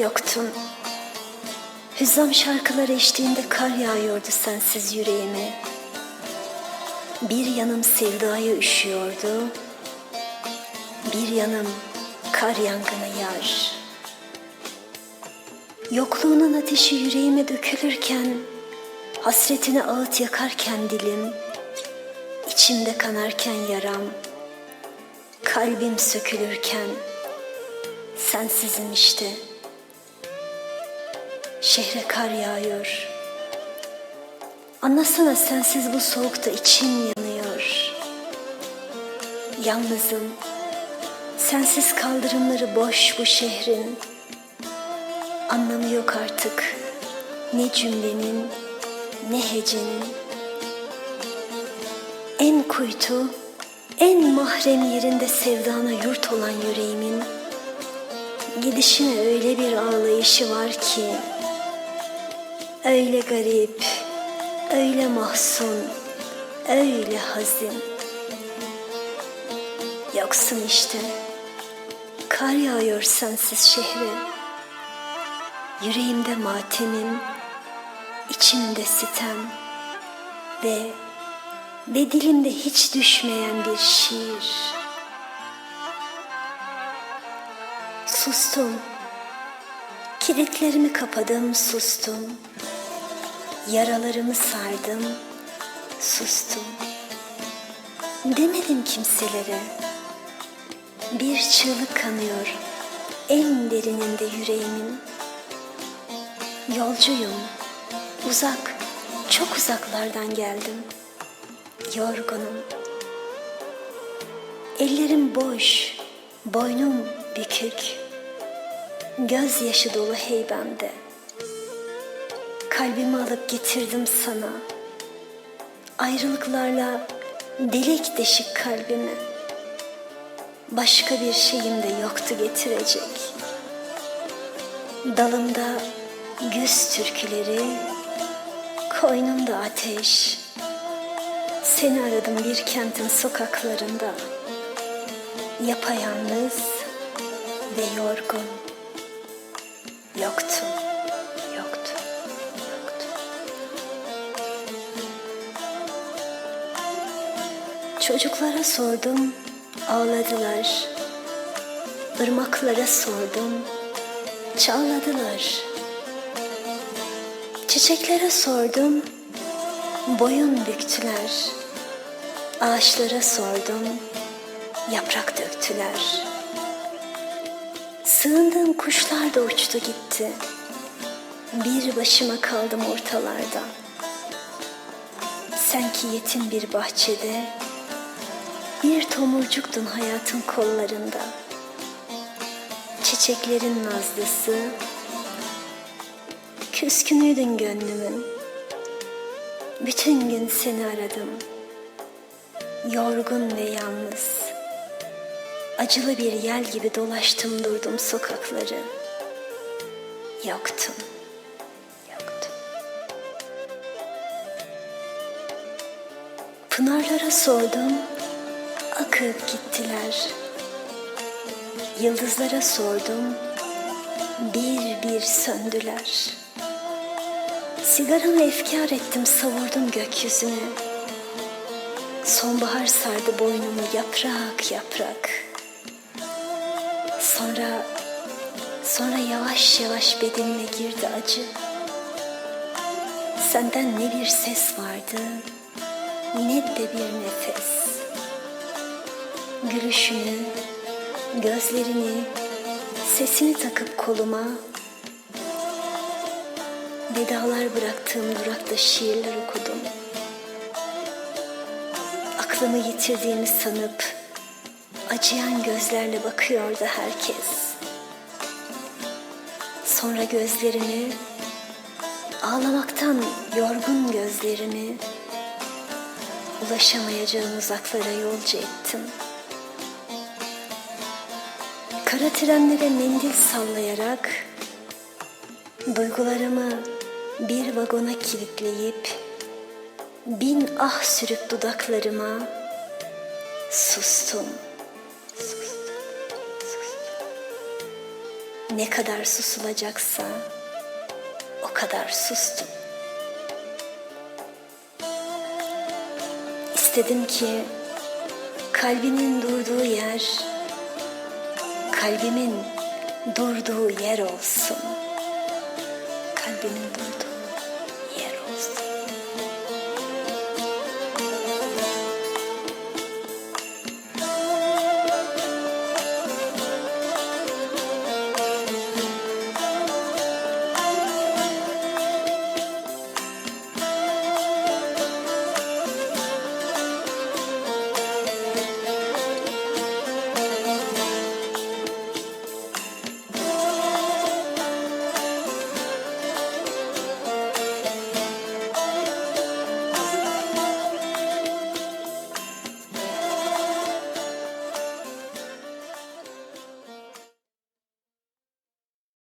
Yoktun. Hüzzam şarkıları eşliğinde kar yağıyordu sensiz yüreğime. Bir yanım sevdaya üşüyordu, bir yanım kar yangını yar. Yokluğunun ateşi yüreğime dökülürken, hasretini ağıt yakarken dilim, içimde kanarken yaram, kalbim sökülürken, sensizim işte. Şehre kar yağıyor. Anlasana sensiz bu soğukta içim yanıyor. Yalnızım. Sensiz kaldırımları boş bu şehrin. Anlamı yok artık. Ne cümlenin, ne hecenin. En kuytu, en mahrem yerinde sevdana yurt olan yüreğimin gidişine öyle bir ağlayışı var ki öyle garip, öyle mahzun, öyle hazin. Yoksun işte, kar yağıyor sensiz şehre. Yüreğimde matemim, içimde sitem ve ve dilimde hiç düşmeyen bir şiir. Sustum. Kilitlerimi kapadım, sustum. Yaralarımı sardım, sustum. Demedim kimselere. Bir çığlık kanıyor en derininde yüreğimin. Yolcuyum, uzak, çok uzaklardan geldim. Yorgunum. Ellerim boş, boynum bükük. Gözyaşı dolu heybemde. Kalbimi alıp getirdim sana. Ayrılıklarla delik deşik kalbimi. Başka bir şeyim de yoktu getirecek. Dalımda güz türküleri, koynumda ateş. Seni aradım bir kentin sokaklarında. Yapayalnız ve yorgun. Yoktu, Çocuklara sordum, ağladılar. Irmaklara sordum, çağladılar. Çiçeklere sordum, boyun büktüler. Ağaçlara sordum, yaprak döktüler. Sığındığım kuşlar da uçtu gitti. Bir başıma kaldım ortalarda. Sanki yetim bir bahçede, bir tomurcuktun hayatın kollarında. Çiçeklerin nazlısı, küskünüydün gönlümün. Bütün gün seni aradım, yorgun ve yalnız. Acılı bir yel gibi dolaştım durdum sokakları. Yoktun. Pınarlara sordum, akıp gittiler. Yıldızlara sordum, bir bir söndüler. Sigaramı efkar ettim, savurdum gökyüzüne. Sonbahar sardı boynumu yaprak yaprak. Sonra, sonra yavaş yavaş bedenime girdi acı. Senden ne bir ses vardı, ne de bir nefes. Gülüşünü, gözlerini, sesini takıp koluma, vedalar bıraktığım durakta şiirler okudum. Aklımı yitirdiğimi sanıp acıyan gözlerle bakıyordu herkes. Sonra gözlerini, ağlamaktan yorgun gözlerimi, ulaşamayacağım uzaklara yolcu ettim. Kara trenlere mendil sallayarak, duygularımı bir vagona kilitleyip, bin ah sürüp dudaklarıma, sustum.'' Ne kadar susulacaksa o kadar sustum. İstedim ki kalbinin durduğu yer kalbimin durduğu yer olsun. Kalbimin durduğu